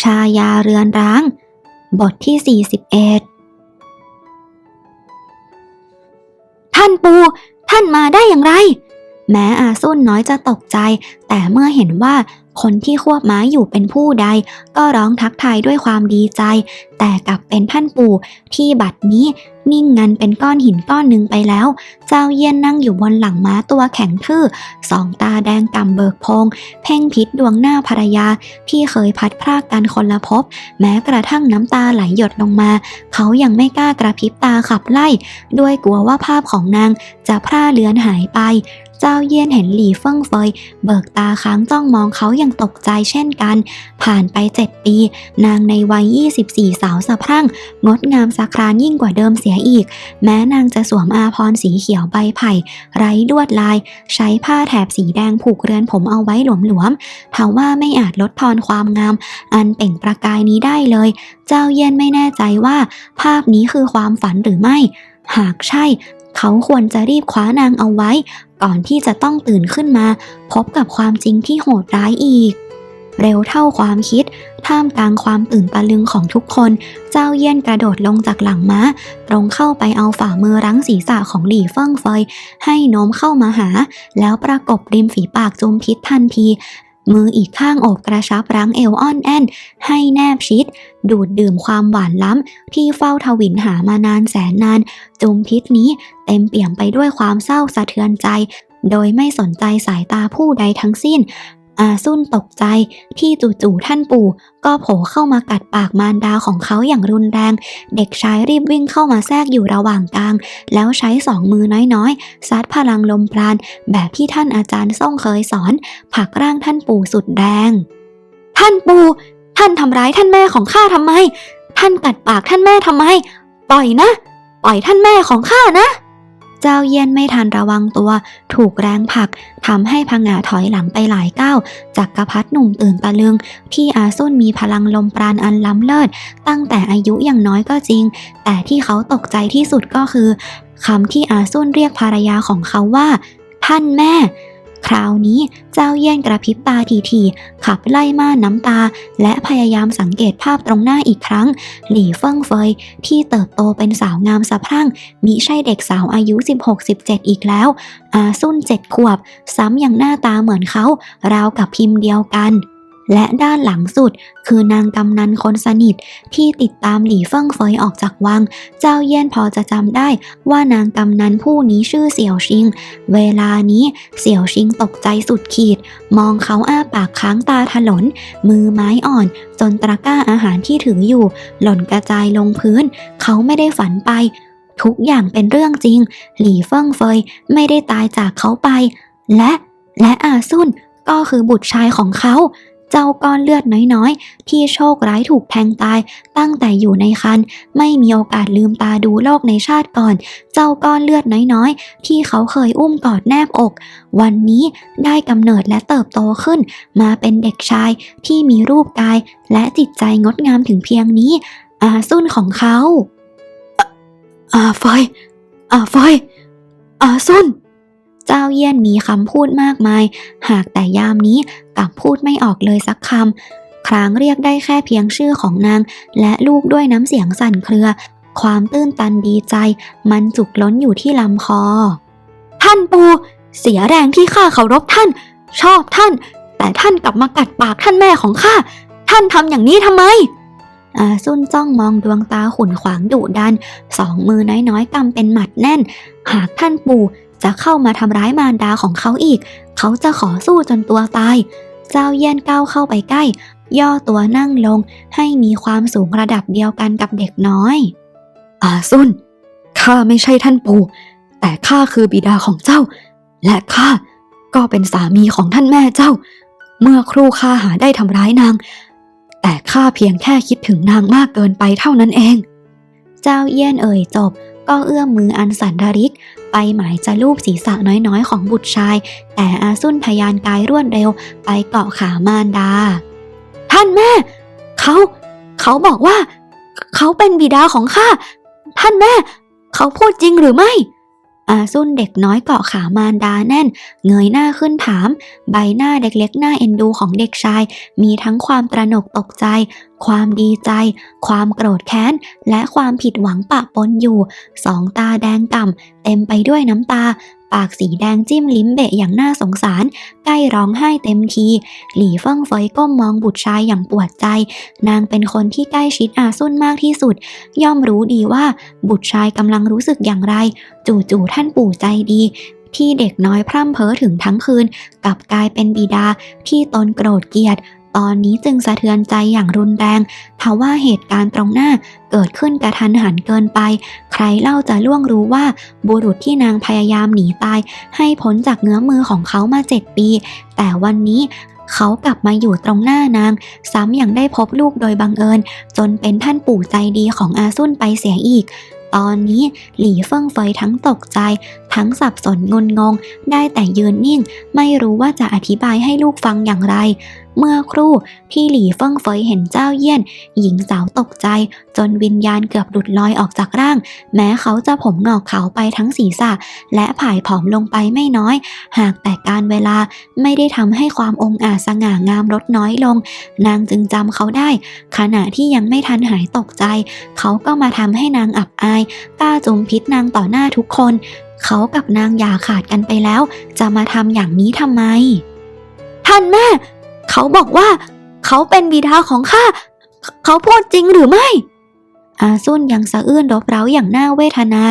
ชายาเรือนร้าง บทที่ 41 ท่านปู ท่านมาได้อย่างไร แม้อา ซุนน้อยจะตกใจ แต่เมื่อเห็นว่าคนที่ควบม้าอยู่เป็นผู้ใด ก็ร้องทักทายด้วยความดีใจ แต่กลับเป็นท่านปู่ที่บัดนี้นิ่งงันเป็นก้อนหินก้อนหนึ่งไปแล้ว เจ้าเยี่ยนนั่งอยู่บนหลังม้าตัวแข็งทื่อสองตาแดงกำเบิกโพง เพ่งพิษดวงหน้าภรรยา ที่เคยพัดพรากกันคนละภพแม้กระทั่งน้ำตาไหลหยดลงมา เขายังไม่กล้ากระพริบตาขับไล่ ด้วยกลัวว่าภาพของนางจะพร่าเลือนหายไป เจ้าเยี่ยนเห็นหลี่เฟิ่งเฟยเบิกตาค้างจ้องมองเขาอย่างตกใจเช่นกัน ผ่านไปเจ็ดปี นางในวัย 24 สาวสะพรั่ง งดงามสะครานยิ่งกว่าเดิมเสียอีก แม้นางจะสวมอาภรสีเขียวใบไผ่ ไร้ลวดลาย ใช้ผ้าแถบสีแดงผูกเรือนผมเอาไว้หลวมๆทว่าไม่อาจลดทอนความงาม อันเป่งประกายนี้ได้เลย เจ้าเย็นไม่แน่ใจว่า ภาพนี้คือความฝันหรือไม่หากใช่ เขาควรจะรีบคว้านางเอาไว้ ก่อนที่จะต้องตื่นขึ้นมา พบกับความจริงที่โหดร้ายอีก เร็วเท่าความคิด ท่ามกลางความตื่นตะลึงของทุกคน เจ้าเยี่ยนกระโดดลงจากหลังม้า ตรงเข้าไปเอาฝ่ามือรั้งศีรษะของหลี่เฟิ่งเฟย ให้โน้มเข้ามาหา แล้วประกบริมฝีปากจุมพิษทันที มืออีกข้างโอบกระชับรั้งเอวอ้อนแอนให้แนบชิด ดูดดื่มความหวานล้ำ ที่เฝ้าทวินหามานานแสนนาน จุมพิษนี้เต็มเปี่ยมไปด้วยความเศร้าสะเทือนใจ โดยไม่สนใจสายตาผู้ใดทั้งสิ้น อาซุนตกใจที่จู่ๆท่านปู่ ก็โผล่เข้ามากัดปากมารดาของเขาอย่างรุนแรง เด็กชายรีบวิ่งเข้ามาแทรกอยู่ระหว่างกลาง แล้วใช้สองมือน้อยๆ ซัดพลังลมปราณแบบที่ท่านอาจารย์ส่งเคยสอนผลักร่างท่านปู่สุดแรง ท่านปู่ ท่านทำร้ายท่านแม่ของข้าทำไม ท่านกัดปากท่านแม่ทำไม ปล่อยนะ ปล่อยท่านแม่ของข้านะ เจ้าเยียนไม่ทันระวังตัว ถูกแรงผลักทำให้พังงาถอยหลังไปหลายก้าวจักกรพัดหนุ่มตื่นตะลึง ที่อาซุนมีพลังลมปราณอันล้ำเลิศ ตั้งแต่อายุอย่างน้อยก็จริง แต่ที่เขาตกใจที่สุดก็คือคำที่อาซุนเรียกภรรยาของเขาว่า ท่านแม่ คราวนี้เจ้าเยี่ยนกระพริบตาทีๆขับไล่ม่านน้ำตา และพยายามสังเกตภาพตรงหน้าอีกครั้ง หลี่เฟิ่งเฟยที่เติบโตเป็นสาวงามสะพรั่งมิใช่เด็กสาวอายุ 16-17 อีกแล้ว อาซุนเจ็ดขวบ ซ้ำยังหน้าตาเหมือนเขา ราวกับพิมพ์เดียวกัน และด้านหลังสุดคือนางกำนันคนสนิทที่ติดตามหลี่เฟิ่งเฟยออกจากวัง เจ้าเยี่ยนพอจะจำได้ว่านางกำนันผู้นี้ชื่อเสี่ยวชิง เวลานี้เสี่ยวชิงตกใจสุดขีด มองเขาอ้าปากค้างตาถลน มือไม้อ่อน จนตะกร้าอาหารที่ถืออยู่ หล่นกระจายลงพื้น เขาไม่ได้ฝันไป ทุกอย่างเป็นเรื่องจริง หลี่เฟิ่งเฟยไม่ได้ตายจากเขาไป และและอาซุนก็คือบุตรชายของเขา เจ้าก้อนเลือดน้อยๆ ที่โชคร้ายถูกแทงตายตั้งแต่อยู่ในครรภ์ไม่มีโอกาสลืมตาดูโลกในชาติก่อน เจ้าก้อนเลือดน้อยๆ ที่เขาเคยอุ้มกอดแนบอก วันนี้ได้กำเนิดและเติบโตขึ้น มาเป็นเด็กชายที่มีรูปกาย และจิตใจงดงามถึงเพียงนี้ อาซุนของเขาอาฟอยอาฟอยอาซุน เจ้าเยี่ยนมีคำพูดมากมาย หากแต่ยามนี้กลับพูดไม่ออกเลยสักคำ ครางเรียกได้แค่เพียงชื่อของนาง และลูกด้วยน้ำเสียงสั่นเครือ ความตื้นตันดีใจ มันจุกล้นอยู่ที่ลำคอ ท่านปู เสียแรงที่ข้าเคารพท่าน ชอบท่าน แต่ท่านกลับมากัดปากท่านแม่ของข้า ท่านทำอย่างนี้ทำไมอาซุนจ้องมองดวงตาขุ่นขวางดุดัน สองมือน้อยๆกำเป็นหมัดแน่น หากท่านปู่ จะเข้ามาทำร้ายมารดาของเขาอีก เขาจะขอสู้จนตัวตาย เจ้าเยี่ยนก้าวเข้าไปใกล้ ย่อตัวนั่งลงให้มีความสูงระดับเดียวกันกับเด็กน้อยอาซุนข้าไม่ใช่ท่านปู่ แต่ข้าคือบิดาของเจ้า และข้าก็เป็นสามีของท่านแม่เจ้า เมื่อครูข้าหาได้ทำร้ายนาง แต่ข้าเพียงแค่คิดถึงนางมากเกินไปเท่านั้นเอง เจ้าเยี่ยนเอ่ยจบ ก็เอื้อมมืออันสันดาริก ไปหมายจะลูบศีรษะน้อยๆ ของบุตรชาย แต่อาซุนทยานกายรวดเร็ว ไปเกาะขามารดา ท่านแม่ เขา เขาบอกว่า เขาเป็นบิดาของข้า ท่านแม่ เขาพูดจริงหรือไม่ อาซุนเด็กน้อยเกาะขามารดาแน่น เงยหน้าขึ้นถาม ใบหน้าเด็กเล็กหน้าเอ็นดูของเด็กชาย มีทั้งความตระหนกตกใจ ความดีใจ ความโกรธแค้น และความผิดหวังปะปนอยู่ สองตาแดงก่ำเต็มไปด้วยน้ำตา ปากสีแดงจิ้มลิ้มเบะอย่างน่าสงสาร ใกล้ร้องไห้เต็มที หลี่เฟิงเฟยก้มมองบุตรชายอย่างปวดใจ นางเป็นคนที่ใกล้ชิดอาซุนมากที่สุด ย่อมรู้ดีว่าบุตรชายกำลังรู้สึกอย่างไร จู่ๆท่านปู่ใจดีที่เด็กน้อยพร่ำเพ้อถึงทั้งคืนกลับกลายเป็นบิดาที่ตนโกรธเกลียด ตอนนี้จึงสะเทือนใจอย่างรุนแรงทว่าเหตุการณ์ตรงหน้าเกิดขึ้นกระทันหันเกินไป ครเล่าจะล่วงรู้ว่าบุรุษที่นางพยายามหนีตาย ให้พ้นจากเงื้อมือของเขามาเจ็ดปี แต่วันนี้เขากลับมาอยู่ตรงหน้านาง ซ้ำยังได้พบลูกโดยบังเอิญ จนเป็นท่านปู่ใจดีของอาซุนไปเสียอีก ตอนนี้หลี่เฟิ่งเฟยทั้งตกใจ ทั้งสับสนงุนงง ได้แต่ยืนนิ่ง ไม่รู้ว่าจะอธิบายให้ลูกฟังอย่างไร เมื่อครู่ที่หลี่เฟิ่งเฟยเห็นเจ้าเยี่ยน หญิงสาวตกใจ จนวิญญาณเกือบหลุดลอยออกจากร่าง แม้เขาจะผมงอกขาวไปทั้งศีรษะ และผายผอมลงไปไม่น้อย หากแต่การเวลาไม่ได้ทำให้ความองอาจสง่างามลดน้อยลง นางจึงจำเขาได้ ขณะที่ยังไม่ทันหายตกใจ เขาก็มาทำให้นางอับอายกล้าจุมพิษนางต่อหน้าทุกคน เขากับนางย่าขาดกันไปแล้ว จะมาทำอย่างนี้ทำไม ท่านแม่ เขาบอกว่า เขาเป็นบิดาของข้า เขาพูดจริงหรือไม่ อาซุนยังสะอื้นรบเร้าอย่างน่าเวทนา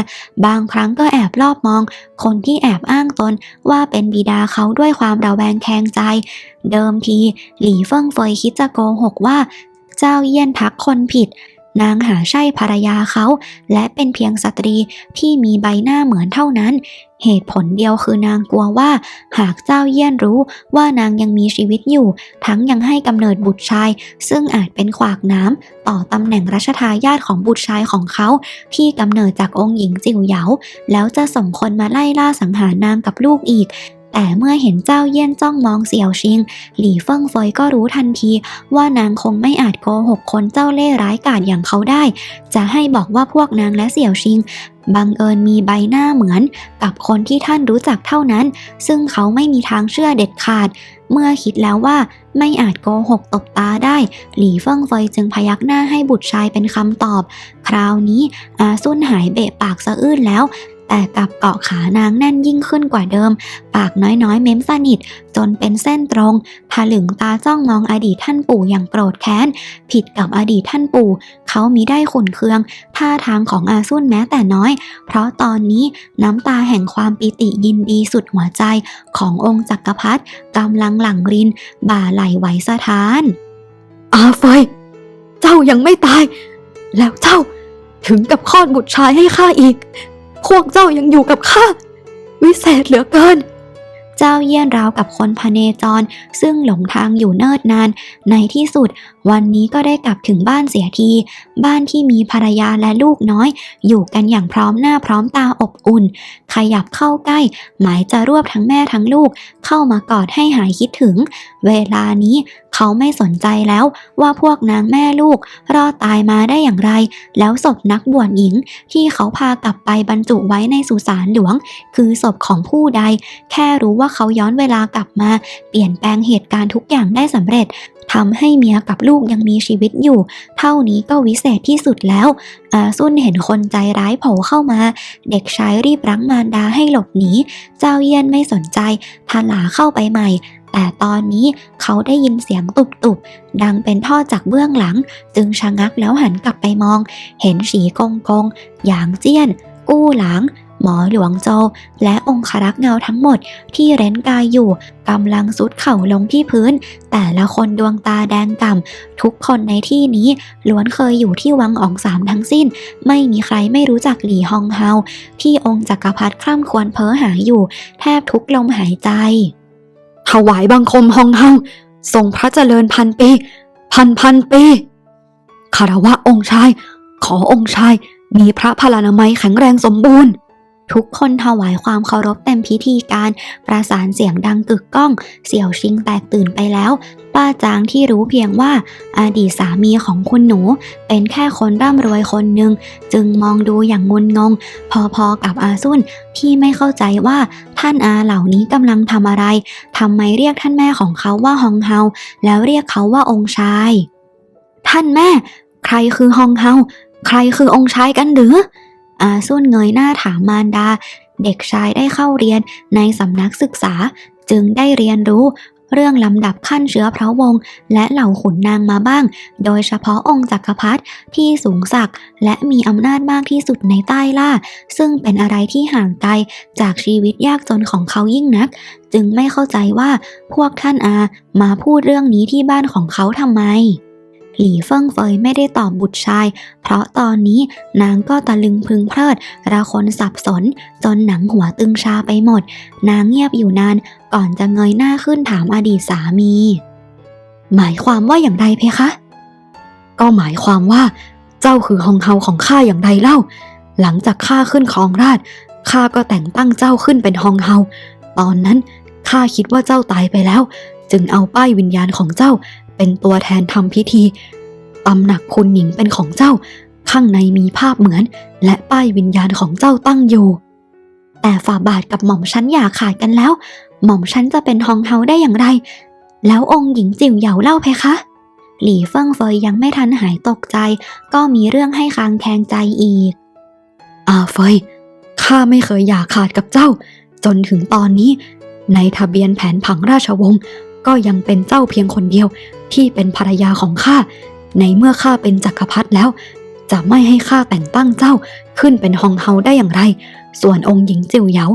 บางครั้งก็แอบรอบมอง คนที่แอบอ้างตนว่าเป็นบิดาเขาด้วยความระแวงแคงใจ เดิมที หลี่เฟิงเฟยคิดจะโกหกว่า เจ้าเยี่ยนทักคนผิด นางหาใช่ภรรยาเขา และเป็นเพียงสตรีที่มีใบหน้าเหมือนเท่านั้น เหตุผลเดียวคือนางกลัวว่า หากเจ้าเยี่ยนรู้ว่านางยังมีชีวิตอยู่ ทั้งยังให้กำเนิดบุตรชาย ซึ่งอาจเป็นขวากน้ำต่อตำแหน่งรัชทายาทของบุตรชายของเขา ที่กำเนิดจากองค์หญิงจิ๋วเหยา แล้วจะส่งคนมาไล่ล่าสังหารนางกับลูกอีก แต่เมื่อเห็นเจ้าเยี่ยนจ้องมองเสี่ยวชิง หลี่เฟิ่งเฟยก็รู้ทันที ว่านางคงไม่อาจโกหกคนเจ้าเล่ห์ร้ายกาจอย่างเขาได้ จะให้บอกว่าพวกนางและเสี่ยวชิง บังเอิญมีใบหน้าเหมือน กับคนที่ท่านรู้จักเท่านั้น ซึ่งเขาไม่มีทางเชื่อเด็ดขาด เมื่อคิดแล้วว่าไม่อาจโกหกตบตาได้ หลี่เฟิ่งเฟยจึงพยักหน้าให้บุตรชายเป็นคำตอบ คราวนี้อาซุนหายเบะปากสะอื้นแล้ว แต่กลับเกาะขานางแน่นยิ่งขึ้นกว่าเดิม ปากน้อยๆ เม้มสนิท จนเป็นเส้นตรงถลึงตาจ้องมองอดีตท่านปู่อย่างโกรธแค้น ผิดกับอดีตท่านปู่ เขามิได้ขุนเคือง ท่าทางของอาซุนแม้แต่น้อย เพราะตอนนี้น้ำตาแห่งความปิติยินดีสุดหัวใจขององค์จักรพรรดิกำลังหลั่งริน บ่าไหลไหวสะท้าน อาเฟยเจ้ายังไม่ตาย แล้วเจ้าถึงกับคลอดบุตรชายให้ข้าอีก พวกเจ้ายังอยู่กับข้า วิเศษเหลือเกิน เจ้าเยี่ยนราวกับคนพเนจร ซึ่งหลงทางอยู่เนิ่นนาน ในที่สุด วันนี้ก็ได้กลับถึงบ้านเสียที บ้านที่มีภรรยาและลูกน้อย อยู่กันอย่างพร้อมหน้าพร้อมตาอบอุ่น ขยับเข้าใกล้ หมายจะรวบทั้งแม่ทั้งลูก เข้ามากอดให้หายคิดถึง เวลานี้เขาไม่สนใจแล้วว่าพวกนางแม่ลูก รอดตายมาได้อย่างไร แล้วศพนักบวชหญิง ที่เขาพากลับไปบรรจุไว้ในสุสานหลวง คือศพของผู้ใด แค่รู้ว่าเขาย้อนเวลากลับมา เปลี่ยนแปลงเหตุการณ์ทุกอย่างได้สำเร็จ ทำให้เมียกับลูกยังมีชีวิตอยู่ เท่านี้ก็วิเศษที่สุดแล้วอาซุนเห็นคนใจร้ายโผล่เข้ามา เด็กชายรีบรั้งมารดาให้หลบหนี เจ้าเยี่ยนไม่สนใจทลาเข้าไปใหม่ แต่ตอนนี้เขาได้ยินเสียงตุบๆ ดังเป็นท่อจากเบื้องหลัง จึงชะงักแล้วหันกลับไปมอง เห็นสีกงกง หยางเจี้ยน กู้หลาง หมอหลวงโจและองครักษ์เงาทั้งหมดที่เร้นกายอยู่กำลังสุดเข่าลงที่พื้น แต่ละคนดวงตาแดงก่ำทุกคนในที่นี้ล้วนเคยอยู่ที่วังอองสามทั้งสิ้น ไม่มีใครไม่รู้จักหลี่ฮองเฮาที่องค์จักรพรรดิคร่ำควรเพ้อหาอยู่ แทบทุกลมหายใจ ถวายบังคมฮองเฮาทรงพระเจริญพันปี พันพันปีคารวะองค์ชาย ขอองค์ชายมีพระพลานามัยแข็งแรงสมบูรณ์ ทุกคนถวายความเคารพเต็มพิธีการประสานเสียงดังกึกก้อง เสี่ยวชิงแตกตื่นไปแล้ว ป้าจางที่รู้เพียงว่าอดีตสามีของคุณหนู เป็นแค่คนร่ำรวยคนหนึ่ง จึงมองดูอย่างงุนงง พอๆกับอาซุนที่ไม่เข้าใจว่าท่านอาเหล่านี้กำลังทำอะไรทำไมเรียกท่านแม่ของเขาว่าฮองเฮาแล้วเรียกเขาว่าองค์ชาย ท่านแม่ ใครคือฮองเฮาใครคือองค์ชายกันหรือ อาซุนเงยหน้าถามมารดา เด็กชายได้เข้าเรียนในสำนักศึกษา จึงได้เรียนรู้เรื่องลำดับขั้นเชื้อพระวงศ์และเหล่าขุนนางมาบ้าง โดยเฉพาะองค์จักรพรรดิที่สูงศักดิ์และมีอำนาจมากที่สุดในใต้ล่า ซึ่งเป็นอะไรที่ห่างไกลจากชีวิตยากจนของเขายิ่งนัก จึงไม่เข้าใจว่าพวกท่านอามาพูดเรื่องนี้ที่บ้านของเขาทำไม หลี่เฟิงเฟยไม่ได้ตอบบุตรชาย เพราะตอนนี้นางก็ตะลึงพึงเพลิดระคนสับสน จนหนังหัวตึงชาไปหมด นางเงียบอยู่นานก่อนจะเงยหน้าขึ้นถามอดีตสามี หมายความว่าอย่างไรเพคะ ก็หมายความว่า เจ้าคือฮองเฮาของข้าอย่างไรเล่า หลังจากข้าขึ้นครองราชข้าก็แต่งตั้งเจ้าขึ้นเป็นฮองเฮาตอนนั้นข้าคิดว่าเจ้าตายไปแล้ว จึงเอาป้ายวิญญาณของเจ้า เป็นตัวแทนทำพิธีตำหนักคุณหญิงเป็นของเจ้า ข้างในมีภาพเหมือน และป้ายวิญญาณของเจ้าตั้งอยู่ แต่ฝ่าบาทกับหม่อมฉันอย่าขาดกันแล้ว หม่อมฉันจะเป็นฮองเฮาได้อย่างไร แล้วองค์หญิงจิ๋วเหยาเล่าเพคะหลี่เฟิงเฟยยังไม่ทันหายตกใจ ก็มีเรื่องให้คางแทงใจอีก อาเฟยข้าไม่เคยอยากขาดกับเจ้า จนถึงตอนนี้ ในทะเบียนแผนผังราชวงศ์ก็ยังเป็นเจ้าเพียงคนเดียว ที่เป็นภรรยาของข้า ในเมื่อข้าเป็นจักรพรรดิแล้ว จะไม่ให้ข้าแต่งตั้งเจ้าขึ้นเป็นฮองเฮาได้อย่างไร ส่วนองค์หญิงจิวเหยา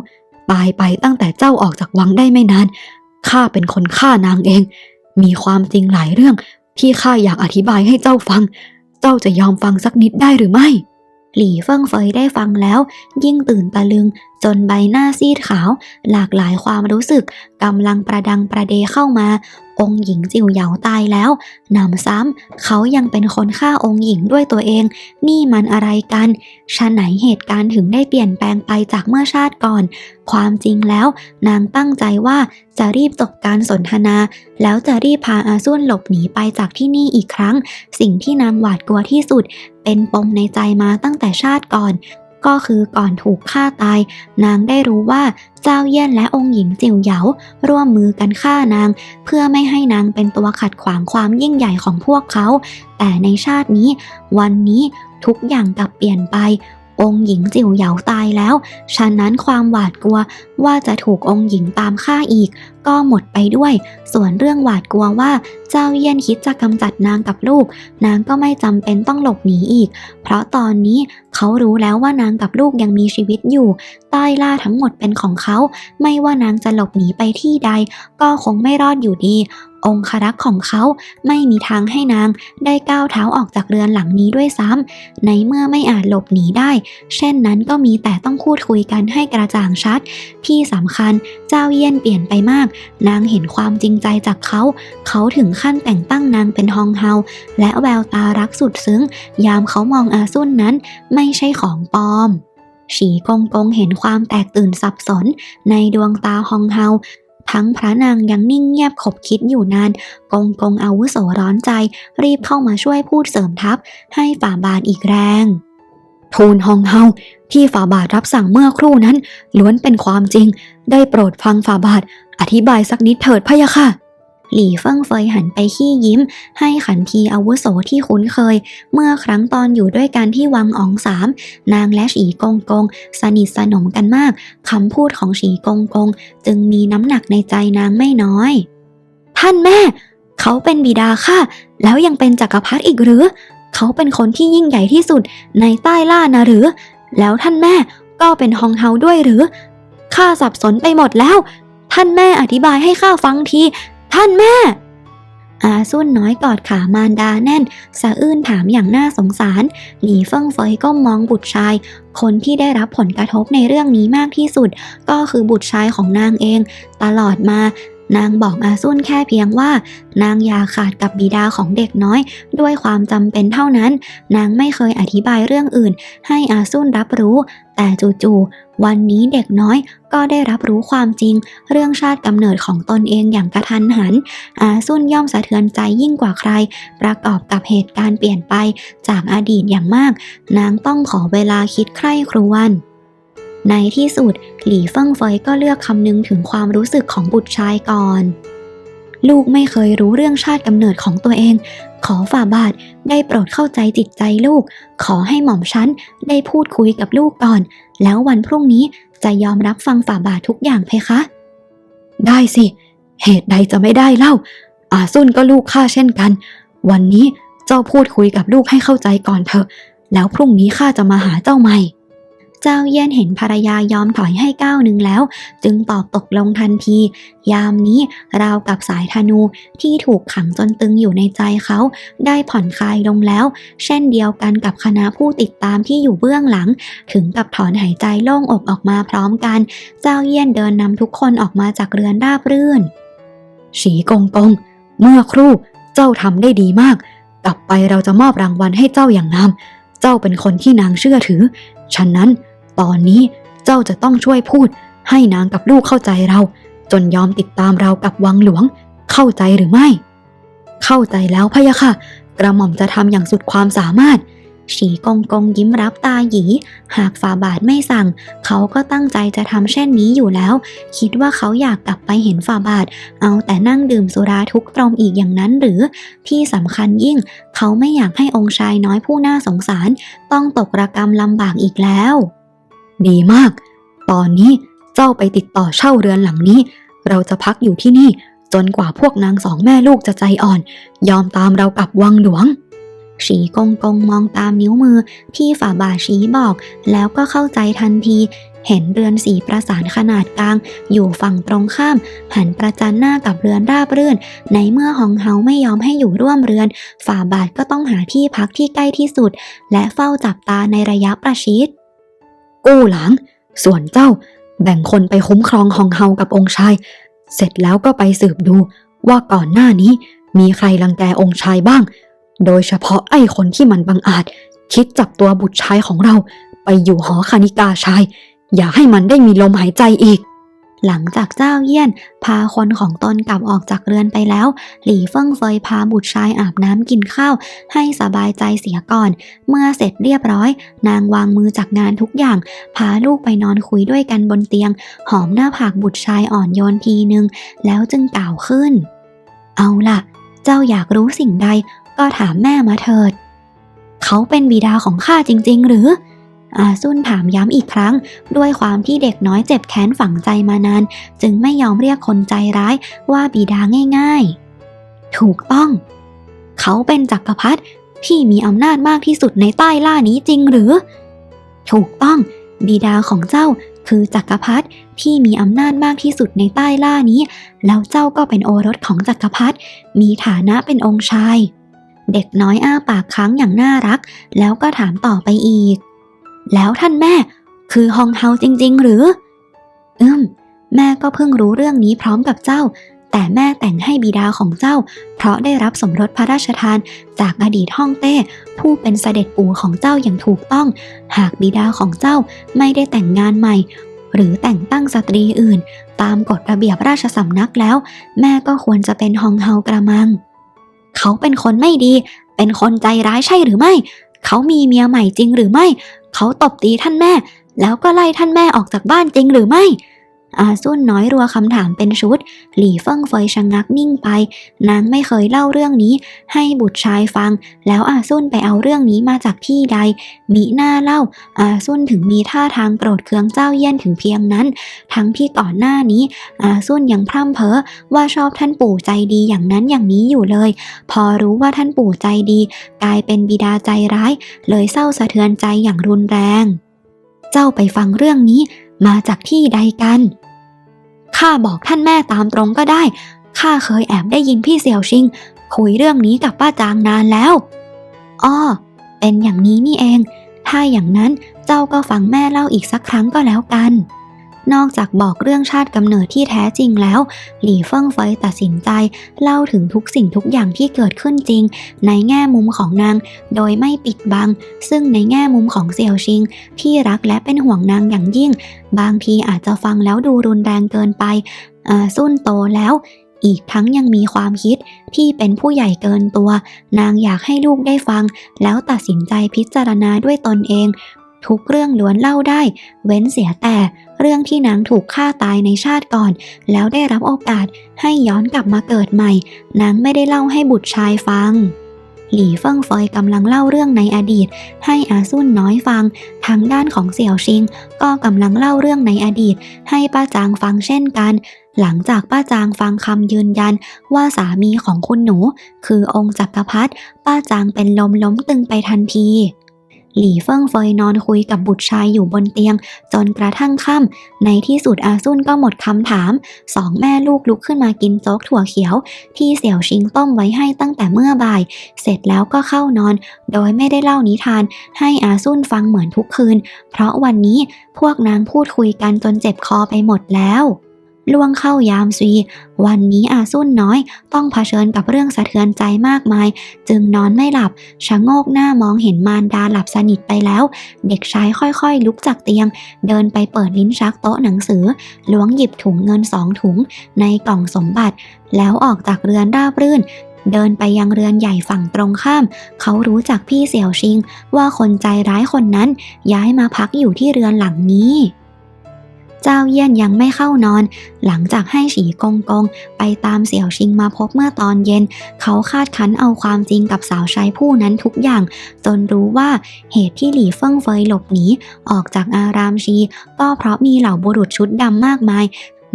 ตายไปตั้งแต่เจ้าออกจากวังได้ไม่นาน ข้าเป็นคนฆ่านางเอง มีความจริงหลายเรื่องที่ข้าอยากอธิบายให้เจ้าฟัง เจ้าจะยอมฟังสักนิดได้หรือไม่ หลี่เฟิงเฟยได้ฟังแล้ว ยิ่งตื่นตะลึง จนใบหน้าซีดขาว หลากหลายความรู้สึกกำลังประดังประเดเข้ามา องค์หญิงจิ๋วเหยาตายแล้วหนำซ้ำเขายังเป็นคนฆ่าองค์หญิงด้วยตัวเอง นี่มันอะไรกันชะไหนเหตุการณ์ถึงได้เปลี่ยนแปลงไปจากเมื่อชาติก่อน ความจริงแล้ว นางตั้งใจว่าจะรีบจบการสนทนา แล้วจะรีบพาอาซุนหลบหนีไปจากที่นี่อีกครั้ง สิ่งที่นางหวาดกลัวที่สุด เป็นปมในใจมาตั้งแต่ชาติก่อน ก็คือก่อนถูกฆ่าตาย นางได้รู้ว่าเจ้าเยี่ยนและองค์หญิงจิ๋วเหยาร่วมมือกันฆ่านาง เพื่อไม่ให้นางเป็นตัวขัดขวางความยิ่งใหญ่ของพวกเขา แต่ในชาตินี้ วันนี้ทุกอย่างกลับเปลี่ยนไป องค์หญิงจิ๋วเหยาตายแล้ว ฉะนั้นความหวาดกลัวว่าจะถูกองค์หญิงตามฆ่าอีก ก็หมดไปด้วย ส่วนเรื่องหวาดกลัวว่าเจ้าเยี่ยนคิดจะกำจัดนางกับลูก นางก็ไม่จำเป็นต้องหลบหนีอีก เพราะตอนนี้เขารู้แล้วว่านางกับลูกยังมีชีวิตอยู่ ใต้ล่าทั้งหมดเป็นของเขา ไม่ว่านางจะหลบหนีไปที่ใด ก็คงไม่รอดอยู่ดี องครักษ์ของเขาไม่มีทางให้นางได้ก้าวเท้าออกจากเรือนหลังนี้ด้วยซ้ำในเมื่อไม่อาจหลบหนีได้ เช่นนั้นก็มีแต่ต้องพูดคุยกันให้กระจ่างชัด ที่สำคัญเจ้าเยี่ยนเปลี่ยนไปมาก นางเห็นความจริงใจจากเขา เขาถึงขั้นแต่งตั้งนางเป็นฮองเฮาและแววตารักสุดซึ้ง ยามเขามองอาซุนนั้นไม่ใช่ของปลอมฉีกงกงเห็นความแตกตื่นสับสน ในดวงตาฮองเฮา ทั้งพระนางยังนิ่งเงียบขบคิดอยู่นาน กงกงอาวุโสร้อนใจ รีบเข้ามาช่วยพูดเสริมทัพ ให้ฝ่าบาทอีกแรง ทูลฮองเฮาที่ฝ่าบาทรับสั่งเมื่อครู่นั้น ล้วนเป็นความจริง ได้โปรดฟังฝ่าบาท อธิบายสักนิดเถิดพะยะค่ะ หลี่เฟิงเฟยหันไปขี้ยิ้ม ให้ขันทีอาวุโสที่คุ้นเคย เมื่อครั้งตอนอยู่ด้วยกันที่วังอองสาม นางและฉีกงกง สนิทสนมกันมากคำพูดของฉีกงกง จึงมีน้ำหนักในใจนางไม่น้อย ท่านแม่ เขาเป็นบิดาข้าแล้วยังเป็นจักรพรรดิอีกหรือ เขาเป็นคนที่ยิ่งใหญ่ที่สุดในใต้ล่านะหรือ แล้วท่านแม่ก็เป็นฮองเฮาด้วยหรือข้าสับสนไปหมดแล้ว ท่านแม่อธิบายให้ข้าฟังที ท่านแม่ อาซุนน้อยกอดขามารดาแน่น สะอื้นถามอย่างน่าสงสาร หลีเฟิงเฟยก็มองบุตรชาย คนที่ได้รับผลกระทบในเรื่องนี้มากที่สุด ก็คือบุตรชายของนางเอง ตลอดมา นางบอกอาซุนแค่เพียงว่า นางอยากขาดกับบิดาของเด็กน้อย ด้วยความจำเป็นเท่านั้น นางไม่เคยอธิบายเรื่องอื่น ให้อาซุนรับรู้ แต่จู่ๆวันนี้เด็กน้อยก็ได้รับรู้ความจริง เรื่องชาติกำเนิดของตนเองอย่างกระทันหัน อาซุนย่อมสะเทือนใจยิ่งกว่าใคร ประกอบกับเหตุการณ์เปลี่ยนไปจากอดีตอย่างมาก นางต้องขอเวลาคิดใคร่ครวญในที่สุด หลี่เฟิงเฟยก็เลือกคำนึงถึงความรู้สึกของบุตรชายก่อน ลูกไม่เคยรู้เรื่องชาติกำเนิดของตัวเอง ขอฝ่าบาทได้โปรดเข้าใจจิตใจลูก ขอให้หม่อมฉันได้พูดคุยกับลูกก่อน แล้ววันพรุ่งนี้จะยอมรับฟังฝ่าบาททุกอย่างเพคะ ได้สิ เหตุใดจะไม่ได้เล่า อาซุนก็ลูกข้าเช่นกัน วันนี้เจ้าพูดคุยกับลูกให้เข้าใจก่อนเถอะ แล้วพรุ่งนี้ข้าจะมาหาเจ้าใหม่ เจ้าเยี่ยนเห็นภรรยายอมถอยให้ก้าวหนึ่งแล้ว จึงตอบตกลงทันที ยามนี้ราวกับสายธนูที่ถูกขังจนตึงอยู่ในใจเขา ได้ผ่อนคลายลงแล้ว เช่นเดียวกันกับคณะผู้ติดตามที่อยู่เบื้องหลัง ถึงกับถอนหายใจโล่งอกออกมาพร้อมกัน เจ้าเยี่ยนเดินนำทุกคนออกมาจากเรือนราบรื่นฉีกงกง เมื่อครู่เจ้าทำได้ดีมาก กลับไปเราจะมอบรางวัลให้เจ้าอย่างงาม เจ้าเป็นคนที่นางเชื่อถือ ฉะนั้น ตอนนี้เจ้าจะต้องช่วยพูด ให้นางกับลูกเข้าใจเรา จนยอมติดตามเรากับวังหลวง เข้าใจหรือไม่ เข้าใจแล้วพะยะค่ะ กระหม่อมจะทำอย่างสุดความสามารถฉีกงกงยิ้มรับตาหยี หากฝ่าบาทไม่สั่ง เขาก็ตั้งใจจะทำเช่นนี้อยู่แล้ว คิดว่าเขาอยากกลับไปเห็นฝ่าบาท เอาแต่นั่งดื่มสุราทุกตรมอีกอย่างนั้นหรือ ที่สำคัญยิ่ง เขาไม่อยากให้องค์ชายน้อยผู้น่าสงสาร ต้องตกระกรรมลำบากอีกแล้ว ดีมาก ตอนนี้เจ้าไปติดต่อเช่าเรือนหลังนี้ เราจะพักอยู่ที่นี่จนกว่าพวกนางสองแม่ลูกจะใจอ่อน ยอมตามเรากลับวังหลวงฉีกงกงมองตามนิ้วมือที่ฝ่าบาทชี้บอก แล้วก็เข้าใจทันที เห็นเรือนสีประสานขนาดกลาง อยู่ฝั่งตรงข้าม หันประจันหน้ากับเรือนราบรื่น ในเมื่อฮองเฮาไม่ยอมให้อยู่ร่วมเรือน ฝ่าบาทก็ต้องหาที่พักที่ใกล้ที่สุด และเฝ้าจับตาในระยะประชิด กู้หลัง ส่วนเจ้าแบ่งคนไปคุ้มครองฮองเฮากับองค์ชาย เสร็จแล้วก็ไปสืบดูว่าก่อนหน้านี้มีใครลังแกองค์ชายบ้าง โดยเฉพาะไอ้คนที่มันบังอาจ คิดจับตัวบุตรชายของเรา ไปอยู่หอคณิกาชาย อย่าให้มันได้มีลมหายใจอีก หลังจากเจ้าเยี่ยน พาคนของตนกลับออกจากเรือนไปแล้ว หลี่เฟิงเฟยพาบุตรชายอาบน้ำกินข้าว ให้สบายใจเสียก่อน เมื่อเสร็จเรียบร้อย นางวางมือจากงานทุกอย่าง พาลูกไปนอนคุยด้วยกันบนเตียง หอมหน้าผากบุตรชายอ่อนโยนทีนึง แล้วจึงกล่าวขึ้น เอาล่ะ เจ้าอยากรู้สิ่งใด ก็ถามแม่มาเถิด เขาเป็นบิดาของข้าจริง ๆ หรือ อาซุนถามย้ำอีกครั้ง ด้วยความที่เด็กน้อยเจ็บแค้นฝังใจมานาน จึงไม่ยอมเรียกคนใจร้ายว่าบิดาง่าย ๆ ถูกต้อง เขาเป็นจักรพรรดิที่มีอำนาจมากที่สุดในใต้ล่านี้จริงหรือ ถูกต้อง บิดาของเจ้าคือจักรพรรดิที่มีอำนาจมากที่สุดในใต้ล่านี้ แล้วเจ้าก็เป็นโอรสของจักรพรรดิมีฐานะเป็นองค์ชาย เด็กน้อยอ้าปากค้างอย่างน่ารัก แล้วก็ถามต่อไปอีก แล้วท่านแม่ คือฮองเฮาจริง ๆ หรือ อืม แม่ก็เพิ่งรู้เรื่องนี้พร้อมกับเจ้า แต่แม่แต่งให้บิดาของเจ้า เพราะได้รับสมรสพระราชทานจากอดีตฮ่องเต้ ผู้เป็นเสด็จปู่ของเจ้าอย่างถูกต้อง หากบิดาของเจ้าไม่ได้แต่งงานใหม่ หรือแต่งตั้งสตรีอื่น ตามกฎระเบียบราชสำนักแล้ว แม่ก็ควรจะเป็นฮองเฮากระมัง เขาเป็นคนไม่ดี เป็นคนใจร้ายใช่หรือไม่ เขามีเมียใหม่จริงหรือไม่ เขาตบตีท่านแม่ แล้วก็ไล่ท่านแม่ออกจากบ้านจริงหรือไม่ อาซุนน้อยรัวคำถามเป็นชุด หลี่เฟิงเฟยชะงงักนิ่งไป นางไม่เคยเล่าเรื่องนี้ ให้บุตรชายฟัง แล้วอาซุนไปเอาเรื่องนี้มาจากที่ใดมิหน้าเล่า อาซุนถึงมีท่าทางโกรธเคืองเจ้าเยี่ยนถึงเพียงนั้น ทั้งที่ก่อนหน้านี้ อาซุนยังพร่ำเพ้อว่าชอบท่านปู่ใจดีอย่างนั้นอย่างนี้อยู่เลย พอรู้ว่าท่านปู่ใจดี กลายเป็นบิดาใจร้าย เลยเศร้าสะเทือนใจอย่างรุนแรง เจ้าไปฟังเรื่องนี้ มาจากที่ใดกัน ข้าบอกท่านแม่ตามตรงก็ได้ ข้าเคยแอบได้ยินพี่เสี่ยวชิง คุยเรื่องนี้กับป้าจางนานแล้ว อ้อ เป็นอย่างนี้นี่เอง ถ้าอย่างนั้นเจ้าก็ฟังแม่เล่าอีกสักครั้งก็แล้วกัน นอกจากบอกเรื่องชาติกำเนิดที่แท้จริงแล้ว หลี่เฟิงเฟยตัดสินใจ เล่าถึงทุกสิ่งทุกอย่างที่เกิดขึ้นจริง ในแง่มุมของนาง โดยไม่ปิดบัง ซึ่งในแง่มุมของเสี่ยวชิง ที่รักและเป็นห่วงนางอย่างยิ่ง บางทีอาจจะฟังแล้วดูรุนแรงเกินไปอาซุ่นโตแล้วอีกทั้งยังมีความคิดที่เป็นผู้ใหญ่เกินตัว นางอยากให้ลูกได้ฟัง แล้วตัดสินใจพิจารณาด้วยตนเอง ทุกเรื่องล้วนเล่าได้ เว้นเสียแต่เรื่องที่นางถูกฆ่าตายในชาติก่อน แล้วได้รับโอกาสให้ย้อนกลับมาเกิดใหม่ นางไม่ได้เล่าให้บุตรชายฟัง หลี่เฟิงฟอยกำลังเล่าเรื่องในอดีต ให้อาซุนน้อยฟัง ทางด้านของเสี่ยวชิง ก็กำลังเล่าเรื่องในอดีต ให้ป้าจางฟังเช่นกัน หลังจากป้าจางฟังคำยืนยันว่าสามีของคุณหนู คือองค์จักรพรรดิป้าจางเป็นลมล้มตึงไปทันที หลี่เฟิงเฟยนอนคุยกับบุตรชายอยู่บนเตียง จนกระทั่งค่ำในที่สุดอาซุนก็หมดคำถาม สองแม่ลูกลุกขึ้นมากินโจ๊กถั่วเขียว ที่เสี่ยวชิงต้มไว้ให้ตั้งแต่เมื่อบ่าย เสร็จแล้วก็เข้านอน โดยไม่ได้เล่านิทาน ให้อาซุนฟังเหมือนทุกคืน เพราะวันนี้พวกนางพูดคุยกันจนเจ็บคอไปหมดแล้ว ล่วงเข้ายามซีวันนี้อาซุ่นน้อย ต้องเผชิญกับเรื่องสะเทือนใจมากมาย จึงนอนไม่หลับชะโงกหน้ามองเห็นมารดาหลับสนิทไปแล้ว เด็กชายค่อยๆ ลุกจากเตียง เดินไปเปิดลิ้นชักโต๊ะหนังสือ ล้วงหยิบถุงเงินสองถุง ในกล่องสมบัติ แล้วออกจากเรือนราบรื่นเดินไปยังเรือนใหญ่ฝั่งตรงข้าม เขารู้จักพี่เสี่ยวชิง ว่าคนใจร้ายคนนั้นย้ายมาพักอยู่ที่เรือนหลังนี้ เจ้าเยี่ยนยังไม่เข้านอน หลังจากให้ฉีกงกงไปตามเสี่ยวชิงมาพบเมื่อตอนเย็น เขาคาดคั้นเอาความจริงกับสาวใช้ผู้นั้นทุกอย่าง จนรู้ว่าเหตุที่หลี่เฟิงเฟยหลบหนีออกจากอารามชี ก็เพราะมีเหล่าบุรุษชุดดำมากมาย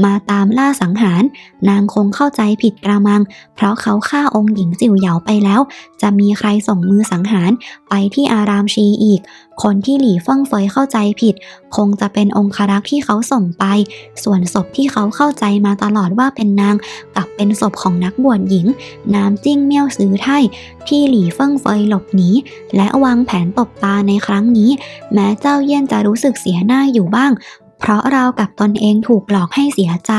มาตามล่าสังหาร นางคงเข้าใจผิดกระมัง เพราะเขาฆ่าองค์หญิงจิ๋วเหยาไปแล้ว จะมีใครส่งมือสังหารไปที่อารามชีอีก คนที่หลี่เฟิงเฟยเข้าใจผิด คงจะเป็นองครักษ์ที่เขาส่งไป ส่วนศพที่เขาเข้าใจมาตลอดว่าเป็นนางกลับเป็นศพของนักบวชหญิง น้ำจิ้งเมี่ยวซื้อไทยที่หลี่เฟิงเฟยหลบหนีและวางแผนตบตาในครั้งนี้ แม้เจ้าเยี่ยนจะรู้สึกเสียหน้าอยู่บ้าง เพราะเรากับตนเองถูกหลอกให้เสียใจ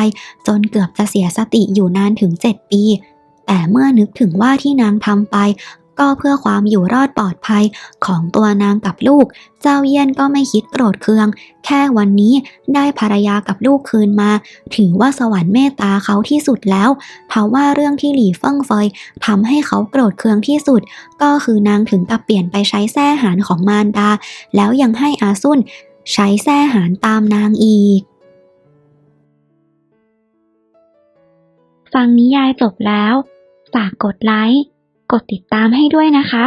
จนเกือบจะเสียสติอยู่นานถึง 7 ปี แต่เมื่อนึกถึงว่าที่นางทำไป ก็เพื่อความอยู่รอดปลอดภัยของตัวนางกับลูก เจ้าเยี่ยนก็ไม่คิดโกรธเคือง แค่วันนี้ได้ภรรยากับลูกคืนมา ถือว่าสวรรค์เมตตาเขาที่สุดแล้วเพราะว่าเรื่องที่หลี่เฟิงเฟยทำให้เขาโกรธเคืองที่สุด ก็คือนางถึงกับเปลี่ยนไปใช้แส้หารของมารดา แล้วยังให้อาซุน ใช้แส้หารตามนางอีก ฟังนิยายจบแล้ว ฝากกดไลค์ กดติดตามให้ด้วยนะคะ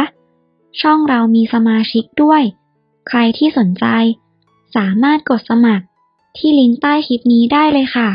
ช่องเรามีสมาชิกด้วย ใครที่สนใจ สามารถกดสมัครที่ลิงก์ใต้คลิปนี้ได้เลยค่ะ